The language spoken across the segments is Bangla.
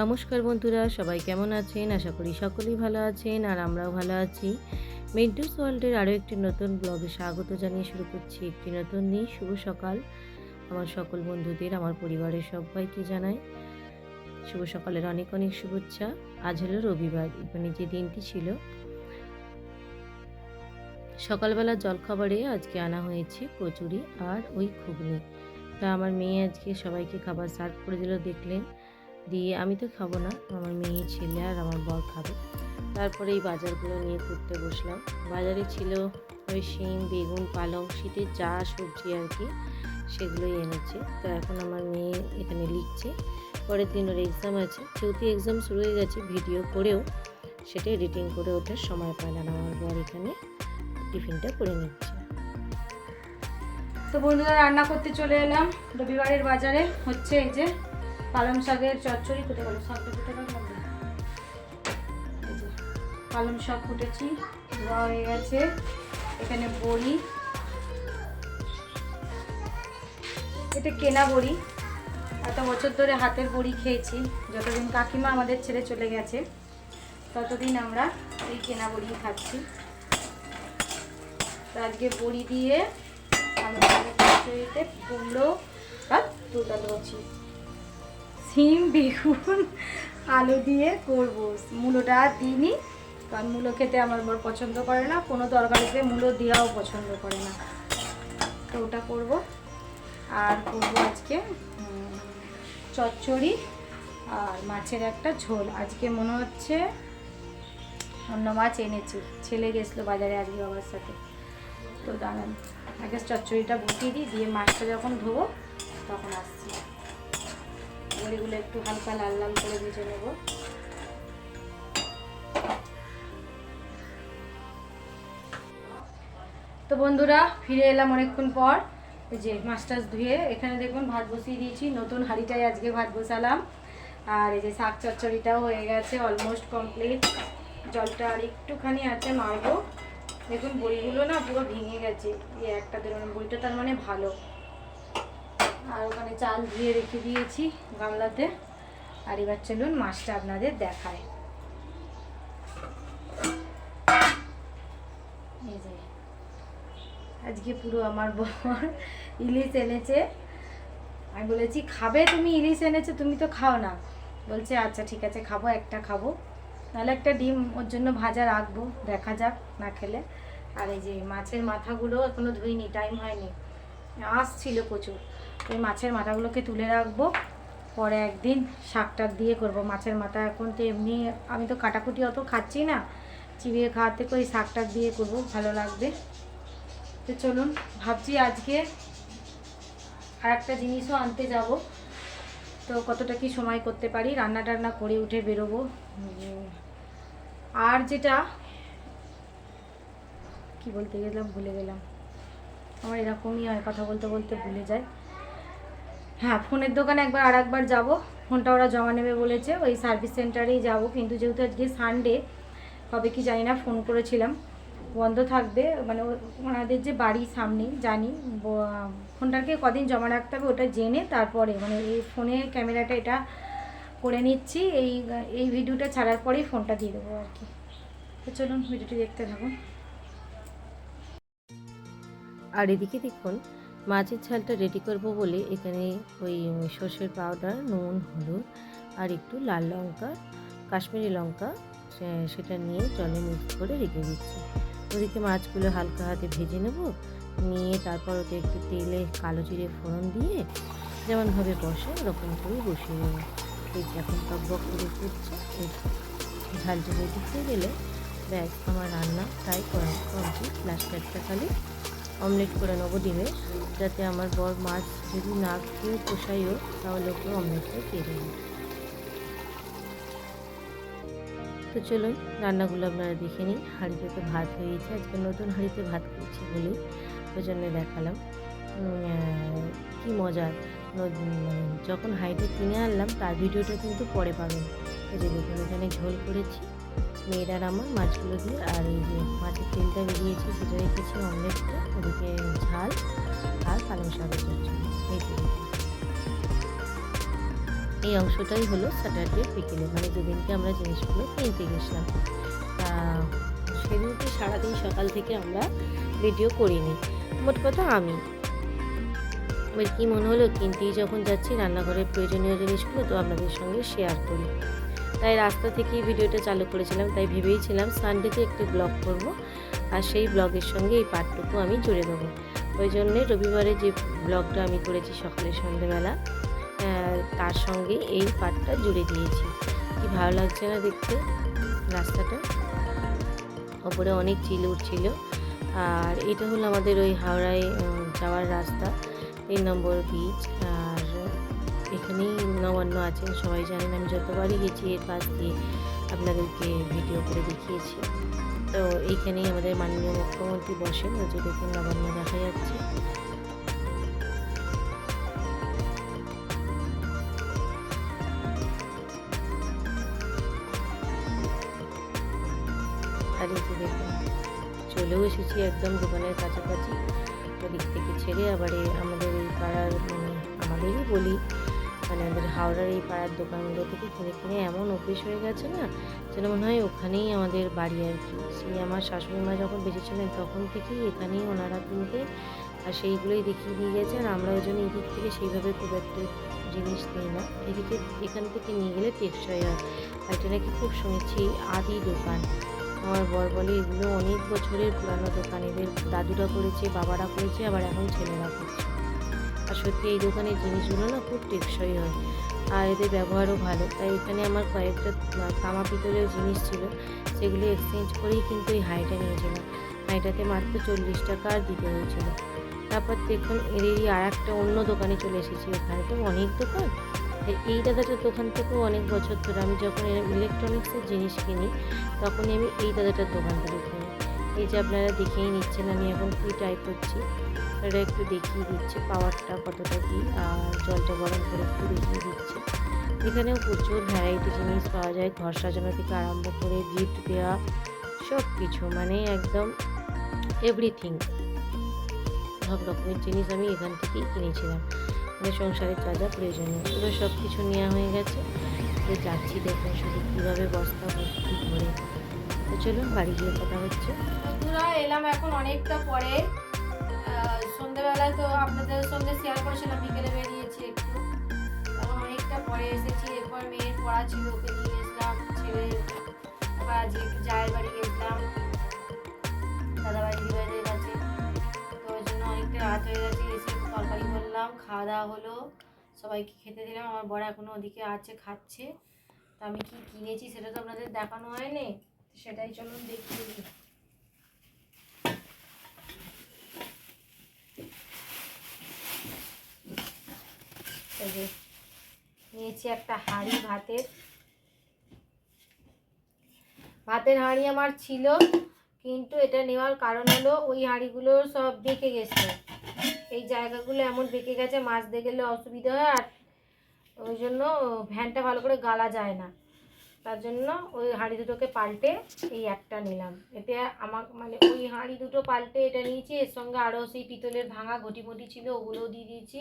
নমস্কার বন্ধুরা, সবাই কেমন আছেন? আশা করি সকলেই ভালো আছেন আর আমরাও ভালো আছি। মেন্টুস ওয়ার্ল্ডের আরও একটি নতুন ব্লগে স্বাগত জানিয়ে শুরু করছি একটি নতুন দিন, শুভ সকাল। আমার সকল বন্ধুদের, আমার পরিবারের সবাইকে জানাই। শুভ সকালের অনেক অনেক শুভেচ্ছা। আজ হলো রবিবার মানে যে দিনটি ছিল। সকালবেলা জলখাবারে আজকে আনা হয়েছে কচুরি আর ওই ঘুগনি। তা আমার মেয়ে আজকে সবাইকে খাবার সার্ভ করে দিল, দেখলেন। দিয়ে আমি তো খাব না, আমার মেয়ে, ছেলে আর আমার বর খাবে। তারপরে এই বাজারগুলো নিয়ে ঘুরতে বসলাম। বাজারে ছিল ওই শিম, বেগুন, পালং, শীতের যা সবজি আর কি, সেগুলোই এনেছে। তো এখন আমার মেয়ে এখানে লিখছে। পরের দিন ওর এক্সাম আছে। যেহেতু এক্সাম শুরু হয়ে গেছে ভিডিও করেও সেটা এডিটিং করে ওঠার সময় পায় না। আমার বর এখানে টিফিনটা করে নিচ্ছে। তো বন্ধুরা, রান্না করতে চলে এলাম। রবিবারের বাজারে হচ্ছে এই যে পালং শাকের চচ্চড়ি কোথায় গেল শাকটা কোথায় গেল পালং শাক ফুটেছি, ধোয়া হয়ে গেছে। এখানে বড়ি। এটা কেনা বড়ি। এত বছর ধরে হাতের বড়ি খেয়েছি। যতদিন কাকিমা আমাদের ছেড়ে চলে গেছে, ততদিন আমরা এই কেনা বড়ি খাচ্ছি। আজকে বড়ি দিয়ে আমি চচ্চড়িতে কুমড়ো আর লুচি সিম, বেগুন, আলু দিয়ে করব। মূলোটা দিইনি, কারণ মূলো খেতে আমার বর পছন্দ করে না। কোনো তরকারিতে মূলো দেওয়াও পছন্দ করে না। তো ওটা করব। আর করব আজকে চচ্চড়ি আর মাছের একটা ঝোল। আজকে মনে হচ্ছে অন্য মাছ এনেছি। ছেলে গেছিল বাজারে আজকে বাবার সাথে। তো দাঁড়ান আগে চচ্চড়িটা বসিয়ে দিই। দিয়ে মাছটা যখন ধোবো, তখন আসছি। বড়িগুলো একটু হালকা লাল লাল করে ভেজে নেব। তো বন্ধুরা, ফিরে এলাম অনেকক্ষণ পর। যে মাছ টাছ ধুয়ে এখানে দেখুন ভাত বসিয়ে দিয়েছি, নতুন হাঁড়িটায় আজকে ভাত বসালাম। আর এই যে শাক চচ্চড়িটাও হয়ে গেছে অলমোস্ট কমপ্লিট জলটা আর একটুখানি আছে মারবো। দেখুন বইগুলো না পুরো ভেঙে গেছে। এই একটা ধরুন বইটা তার মানে ভালো। আর ওখানে চাল ধুয়ে রেখে দিয়েছি গামলাতে। আর এবার চলুন মাছটা আপনাদের দেখায় এই যে, আজকে পুরো আমার বর ইলিশ এনেছে। আমি বলেছি, খাবে তুমি ইলিশ এনেছো, তুমি তো খাও না। বলছে আচ্ছা ঠিক আছে, খাব, একটা খাব। নাহলে একটা ডিম ওর জন্য ভাজা রাখব, দেখা যাক, না খেলে। আর এই যে, মাছের মাথাগুলো এখনও ধুইনি টাইম হয়নি। আঁশ ছিল প্রচুর। ওই মাছের মাথাগুলোকে তুলে রাখব। পরে একদিন শাক টাক দিয়ে করব। মাছের মাথা এখন তো এমনি, আমি তো কাটাকুটি অত খাচ্ছি না। চিবিয়ে খাওয়ার থেকে ওই শাক টাক দিয়ে করব, ভালো লাগবে। তো চলুন, ভাবছি আজকে আর একটা জিনিসও আনতে যাব। তো কতটা কি সময় করতে পারি? রান্না টান্না করে উঠে বেরোবো। আর যেটা, কি বলতে গেলাম, ভুলে গেলাম। আমার এরকমই হয়, কথা বলতে বলতে ভুলে যায়। হ্যাঁ ফোনের দোকানে একবার আর একবার যাব। ফোনটা ওরা জমা নেবে বলেছে, ওই সার্ভিস সেন্টারেই যাব। কিন্তু যেহেতু আজকে সানডে কবে কি জানি না ফোন করেছিলাম। বন্ধ থাকবে মানে ওনাদের যে বাড়ির সামনে, জানি। ফোনটাকে কদিন জমা রাখতে হবে ওটা জেনে তারপরে মানে এই ফোনে ক্যামেরাটা এটা করে নিচ্ছি, এই এই ভিডিওটা ছাড়ার পরেই ফোনটা দিয়ে দেবো আর কি। তো চলুন, ভিডিওটি দেখতে থাকুন। আর এদিকে দেখুন মাছের ঝালটা রেডি করব বলে এখানে ওই সর্ষের পাউডার নুন, হলুদ আর একটু লাল লঙ্কা, কাশ্মীরি লঙ্কা সেটা নিয়ে জলে মিক্স করে রেখে দিচ্ছি। ওদিকে মাছগুলো হালকা হাতে ভেজে নেব, নিয়ে তারপর ওতে একটু তেলে কালো জিরে ফোড়ন দিয়ে যেমনভাবে বসে ওরকম করে বসিয়ে নেব। এই এখন টকবক করে ফুটছে এই ঝালটা রেডি হয়ে গেলে ব্যাস আমার রান্না প্রায় কমপ্লিট লাস্ট একটা খালি। অমলেট করে নেব ডিমের যাতে আমার বর মাছ যদি না খেয়ে পোষাইও তাহলে ওকে অমলেটটা খেয়ে দেবো তো চলুন, রান্নাগুলো আপনারা দেখে নিন। হাঁড়িতে তো ভাত হয়েছে, আজকে নতুন হাঁড়িতে ভাত করছি বলেই ওই জন্য দেখালাম কি মজার যখন হাঁড়িটা কিনে আনলাম, তার ভিডিওটা কিন্তু পরে পাবেন। এই যে দেখুন, এখানে ঝোল করেছি। মেয়েরার আমার মাছগুলো দিয়ে, আর এই যে মাছের তেলটা বেরিয়েছে, সেটা রেখেছি অমলেটটা, ওদিকে ঝাল, আর পালং শাকের এই এই অংশটাই হলো স্যাটারডে বিকেলে মানে যেদিনকে আমরা জিনিসগুলো কিনতে গেছিলাম। তা সেদিনকে সারাদিন সকাল থেকে আমরা ভিডিও করিনি। মোট কথা আমি। এবার কী মনে হলো, কিনতেই যখন যাচ্ছি, রান্নাঘরের প্রয়োজনীয় জিনিসগুলো তো আপনাদের সঙ্গে শেয়ার করি। তাই রাস্তা থেকেই ভিডিওটা চালু করেছিলাম তাই ভেবেইছিলাম সানডেতে একটি ব্লগ করব। আর সেই ব্লগের সঙ্গে এই পার্টটুকু আমি জুড়ে দেবো ওই জন্যে রবিবারে যে ব্লগটা আমি করেছি সকালে সন্ধেবেলা আহ, তার সঙ্গে এই পার্টটা জুড়ে দিয়েছি। কি ভালো লাগছে না দেখতে? রাস্তাটা? ওপরে অনেক চিল উঠছিল। আর এটা হলো আমাদের ওই হাওড়ায় যাওয়ার রাস্তা তিন নম্বর বিচ আর এখানেই নবান্ন আছেন। সবাই জানেন আমি যতবারই গেছি, এর পাশ দিয়ে আপনাদেরকে ভিডিও করে দেখিয়েছি। তো এইখানেই আমাদের মাননীয় মুখ্যমন্ত্রী বসেন, ওই যে দেখুন নবান্ন দেখা যাচ্ছে। চলেও এসেছি একদম দোকানের কাছাকাছি। ওদিক থেকে ছেড়ে আবার আমাদের এই পাড়ার মানে আমাদেরই বলি আমাদের হাওড়ার এই পাড়ার দোকানগুলো থেকে কিনে কিনে এমন অভ্যেস হয়ে গেছে না, যেন মনে হয় ওখানেই আমাদের বাড়ি আর কি। সেই আমার শাশুড়ি মা যখন বেঁচে ছিলেন তখন থেকেই এখানেই ওনারা কিনতেন আর সেইগুলোই দেখিয়ে দিয়ে গেছে আর আমরা ওই জন্য এদিক থেকে সেইভাবে খুব একটা জিনিস নিই না। এদিকে এখান থেকে নিয়ে গেলে টেকসই হয়। আর এটা নাকি খুব শুনেছি আদি দোকান। আমার বর বলে এগুলো অনেক বছরের পুরানো দোকান। এদের দাদুরা করেছে, বাবারা করেছে, আবার এখন ছেলেরা করছে। আর সত্যি এই দোকানের জিনিসগুলো না খুব টেকসই হয়। আর এদের ব্যবহারও ভালো। তাই এখানে আমার কয়েকটা তামা পিতলের জিনিস ছিল। সেগুলো এক্সচেঞ্জ করেই কিন্তু এই হাইটা নিয়েছিলাম। হাইটাতে মাত্র চল্লিশ টাকা আর দিতে হয়েছিল। তারপর দেখুন এরই আর একটা অন্য দোকানে চলে এসেছি এখানে। তো অনেক দোকান? এই দাদাটার দোকান থেকেও অনেক বছর ধরে আমি যখন ইলেকট্রনিক্সের জিনিস কিনি, তখনই আমি এই দাদাটার দোকান থেকে কিনি। এই যে আপনারা দেখেই নিচ্ছেন, আমি এখন কী টাইপ করছি। এটা একটু দেখিয়ে দিচ্ছে পাওয়ারটা কতটা কি, আর জলটা গরম করে একটু দেখিয়ে দিচ্ছে। এখানেও প্রচুর ভ্যারাইটি জিনিস পাওয়া যায়, ঘর সাজানো থেকে আরম্ভ করে গিফট দেওয়া সব কিছু মানে একদম এভরিথিং সব রকমের জিনিস আমি এখান থেকেই কিনেছিলাম। মানে সংসারের যা যা প্রয়োজনীয় পুরো সব কিছু নেওয়া হয়ে গেছে। তো যাচ্ছি দেখুন শুধু কীভাবে বস্তা ভর্তি করে। তো চলুন বাড়ি গিয়ে কথা হচ্ছে। এলাম এখন অনেকটা পরে। আহ, সন্ধেবেলায় তো আপনাদের সঙ্গে শেয়ার করেছিলাম বিকেলে বেরিয়েছি একটু। অনেকটা পরে এসেছি এরপর মেয়ের পড়া ছিল ওকে নিয়ে গেছিলাম ছেলে আজকে একটু জায়ের বাড়ি গেছিলাম। দাদাবাড়ি দিদিবাড়িদের কাছে। তো ওই জন্য অনেকটা রাত হয়ে গেছে এসে তরকারি করলাম খাওয়া দাওয়া হলো। সবাইকে খেতে দিলাম আমার বড় এখনও ওদিকে আছে খাচ্ছে। তো আমি কি কিনেছি সেটা তো আপনাদের দেখানো হয়নি। সেটাই চলুন দেখিয়ে দিই এই নিয়েছি একটা হাঁড়ি ভাতের। ভাতের হাঁড়ি আমার ছিল, কিন্তু এটা নেওয়ার কারণ হলো ওই হাঁড়িগুলো সব বেঁকে গেছে। এই জায়গাগুলো এমন বেঁকে গেছে, মাছ দিয়ে গেলে অসুবিধা হয় আর ওই জন্য ভ্যানটা ভালো করে গালা যায় না। তার জন্য ওই হাঁড়ি দুটোকে পাল্টে এই একটা নিলাম। এতে আমার মানে ওই হাঁড়ি দুটো পাল্টে এটা নিয়েছি, এর সঙ্গে আরও সেই পিতলের ভাঙা ঘটি মটি ছিল ওগুলোও দিয়ে দিয়েছি।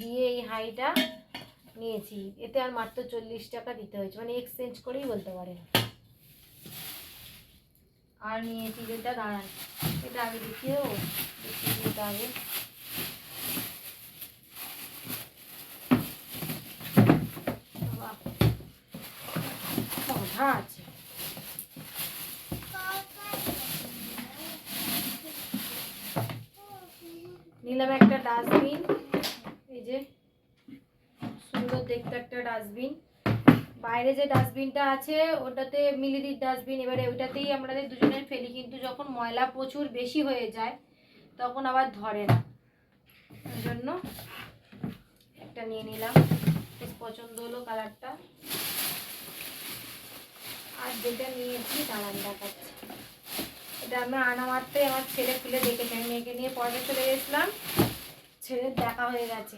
দিয়ে এই হাঁড়িটা নিয়েছি। এতে আর মাত্র চল্লিশ টাকা দিতে হয়েছে। মানে এক্সচেঞ্জ করেই বলতে পারেন। আর নিয়েছি যেটা দাঁড়ান। এটা আগে দেখিও দেখিয়ে দিই এটা আগে আছে। নিলাম একটা ডাস্টবিন সুন্দর দেখতে একটা ডাস্টবিন বাইরে যে ডাস্টবিনটা আছে, ওটাতে মিলিদির ডাস্টবিন এবারে ওইটাতেই আমাদের দুজনের ফেলি। কিন্তু যখন ময়লা প্রচুর বেশি হয়ে যায়, তখন আবার ধরে না। জন্য একটা নিয়ে নিলাম। বেশ পছন্দ হলো কালারটা আর যেটা নিয়েছি দাঁড়ান দেখাচ্ছি। এটা আমি আনা মাত্রে আমার ছেলে খুলে দেখেছে। মেয়েকে নিয়ে পরে চলে গেছিলাম। ছেলের দেখা হয়ে গেছে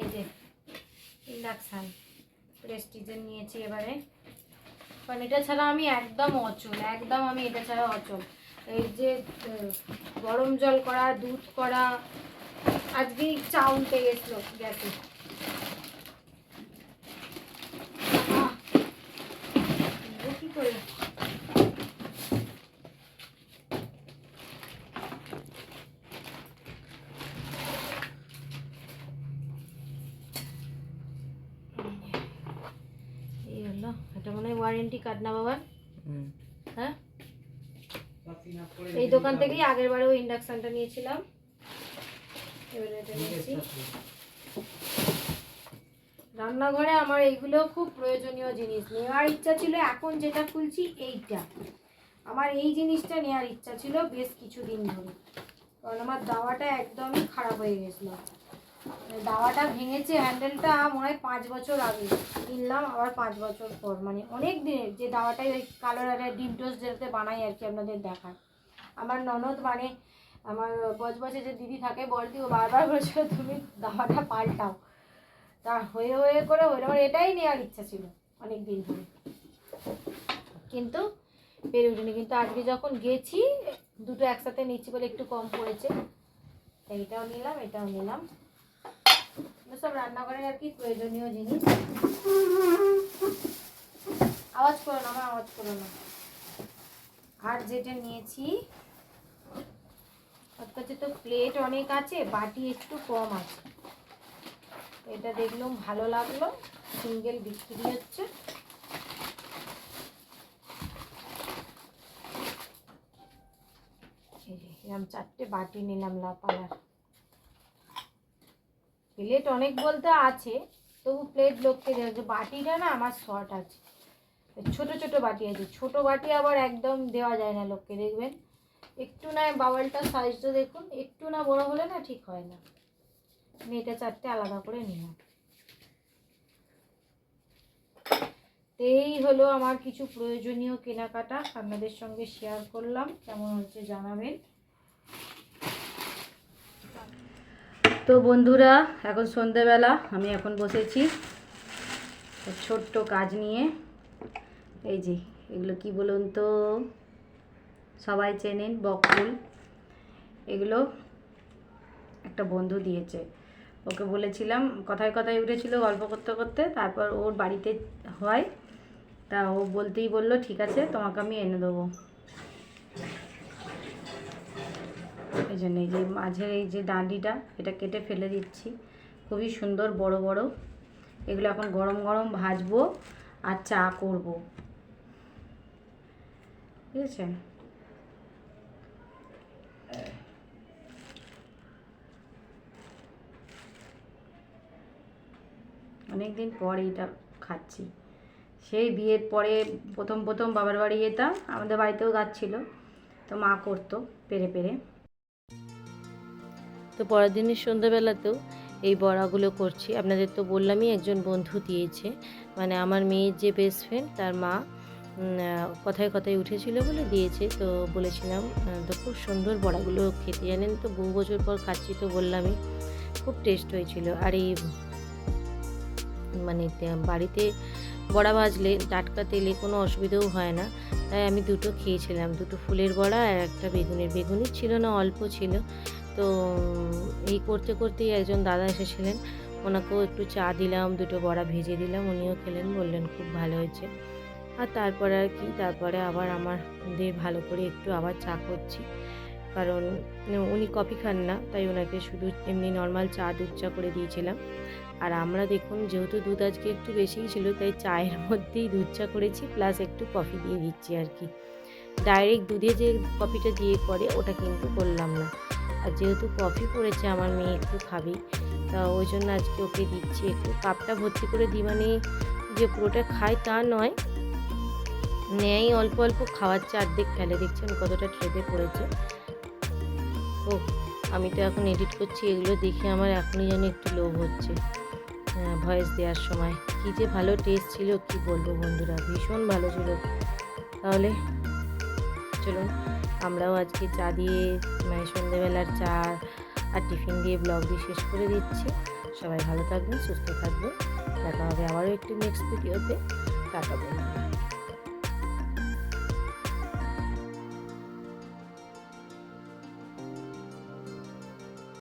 এই যে ইন্ডাকশান প্রেস্টিজের নিয়েছি এবারে। কারণ এটা ছাড়া আমি একদম অচল, একদম আমি এটা ছাড়া অচল। এই যে গরম জল করা, দুধ করা আজকে চা উঠে গেছিল গ্যাসে। কি করে এই হলো এটা মনে হয় ওয়ারেন্টি কার্ড না বাবা। হ্যাঁ? এই দোকান থেকেই আগের বারে ওই ইন্ডাকশনটা নিয়েছিলাম। এবারে এটা নিয়েছি রান্নাঘরে আমার এইগুলো খুব প্রয়োজনীয় জিনিস। নেওয়ার ইচ্ছা ছিল এখন যেটা খুলছি এইটা। আমার এই জিনিসটা নেওয়ার ইচ্ছা ছিল বেশ কিছুদিন ধরে। কারণ আমার দাওয়াটা একদমই খারাপ হয়ে গেছিল। দাওয়াটা ভেঙেছে হ্যান্ডেলটা মনে হয় পাঁচ বছর আগে। কিনলাম, আবার পাঁচ বছর পর। মানে অনেক দিনের, যে দাওয়াটাই ওই কালো রঙের ডিম টোস্ট যেটাতে বানাই আর কি আপনাদের দেখায়। আমার ননদ মানে আমার বজবজে যে দিদি থাকে বলতি, ও বারবার বলেছিল তুমি দাওয়াটা পাল্টাও। তা হয়ে হয়ে করে হয়ে আমার এটাই নেওয়ার ইচ্ছা ছিল অনেক দিন ধরে। কিন্তু পেরে উঠিনি কিন্তু আজকে যখন গেছি, দুটো একসাথে নিচ্ছি বলে একটু কম পড়েছে। এইটাও নিলাম, এটাও নিলাম। সব রান্নাঘরের আর কি প্রয়োজনীয় জিনিস। আওয়াজ করো না আমার আওয়াজ করো না। আর যেটা নিয়েছি কাছে তো প্লেট অনেক আছে, বাটি একটু কম আছে। এটা দেখলাম ভালো লাগল সিঙ্গেল বিক্রি হচ্ছে। এরকম চারটে বাটি নিলাম লাপালার। প্লেট অনেক বলতে আছে, তবু প্লেট লোককে দেওয়া যে বাটিটা না আমার শর্ট আছে। ছোট ছোট বাটি আছে। ছোট বাটি আবার একদম দেওয়া যায় না লোককে, দেখবেন? একটু না বাওয়ালটার সাইজটা দেখুন, একটু না বড় হলে না ঠিক হয় না। আমি এটা চারটে আলাদা করে নিলাম। এই হলো আমার কিছু প্রয়োজনীয় কেনাকাটা। আপনাদের সঙ্গে শেয়ার করলাম। কেমন হচ্ছে জানাবেন। তো বন্ধুরা, এখন সন্ধেবেলা আমি এখন বসেছি ছোট্ট কাজ নিয়ে। এই যে, এগুলো কি বলুন তো? সবাই চেনেন বকুল। এগুলো একটা বন্ধু দিয়েছে। ওকে বলেছিলাম, কথায় কথায় উঠেছিল, গল্প করতে করতে। তারপর ওর বাড়িতে হয়। তা ও বলতেই বলল, ঠিক আছে, তোমাকে আমি এনে দেবো। এই জন্য এই যে মাঝের এই যে ডাঁডিটা, এটা কেটে ফেলে দিচ্ছি। খুবই সুন্দর, বড় বড়। এগুলো এখন গরম গরম ভাজবো আর চা করব। ঠিক আছে অনেক দিন পর এইটা খাচ্ছি। সেই বিয়ের পরে প্রথম প্রথম বাবার বাড়ি যেতাম, আমাদের বাড়িতেও গাছ ছিল, তো মা করতো, পেরে পেরে। তো পরের দিনের সন্ধ্যাবেলাতেও এই বড়াগুলো করছি। আপনাদের তো বললামই একজন বন্ধু দিয়েছে মানে আমার মেয়ের যে বেস্ট ফ্রেন্ড তার মা কথায় কথায় উঠেছিল বলে দিয়েছে। তো বলেছিলাম তো খুব সুন্দর বড়াগুলো খেতে। জানেন তো, বহু বছর পর খাচ্ছি তো বললামই, খুব টেস্ট হয়েছিল। আর এই মানে বাড়িতে বড়া ভাজলে টাটকা তেলে কোনো অসুবিধাও হয় না। তাই আমি দুটো খেয়েছিলাম, দুটো ফুলের বড়া আর একটা বেগুনের। বেগুনি ছিল না, অল্প ছিল। তো এই করতে করতেই একজন দাদা এসেছিলেন। ওনাকেও একটু চা দিলাম, দুটো বড়া ভেজে দিলাম। উনিও খেলেন, বললেন খুব ভালো হয়েছে। আর তারপরে আর কি, তারপরে আবার আমার দিয়ে ভালো করে একটু আবার চা করছি। কারণ উনি কফি খান না, তাই ওনাকে শুধু এমনি নর্মাল চা দুধ চা করে দিয়েছিলাম। আর আমরা দেখুন, যেহেতু দুধ আজকে একটু বেশিই ছিল, তাই চায়ের মধ্যেই দুধ চা করেছি প্লাস একটু কফি দিয়ে দিচ্ছি আর কি। ডাইরেক্ট দুধে যে কফিটা দিয়ে করে, ওটা কিন্তু করলাম না। আর যেহেতু কফি পড়েছে আমার মেয়ে একটু খাবেই তা ওই জন্য আজকে ওকে দিচ্ছি একটু কাপটা ভর্তি করে দিই মানে যে পুরোটা খায় তা নয়। নেয় অল্প অল্প খাওয়াচ্ছে, অর্ধেক ফেলে, দেখছেন কতটা ট্রেতে পড়েছে। ও, আমি তো এখন এডিট করছি, এগুলো দেখে আমার এখনই যেন একটু লোভ হচ্ছে ভয়েস দেওয়ার সময়। কী যে ভালো টেস্ট ছিল, কি বলব বন্ধুরা, ভীষণ ভালো ছিল। তাহলে চলুন আমরাও আজকে চা দিয়ে মানে সন্ধেবেলার চা আর টিফিন দিয়ে ব্লগ দিয়ে শেষ করে দিচ্ছি। সবাই ভালো থাকবেন, সুস্থ থাকবেন। দেখা হবে আবারও একটি নেক্সট ভিডিওতে টাটা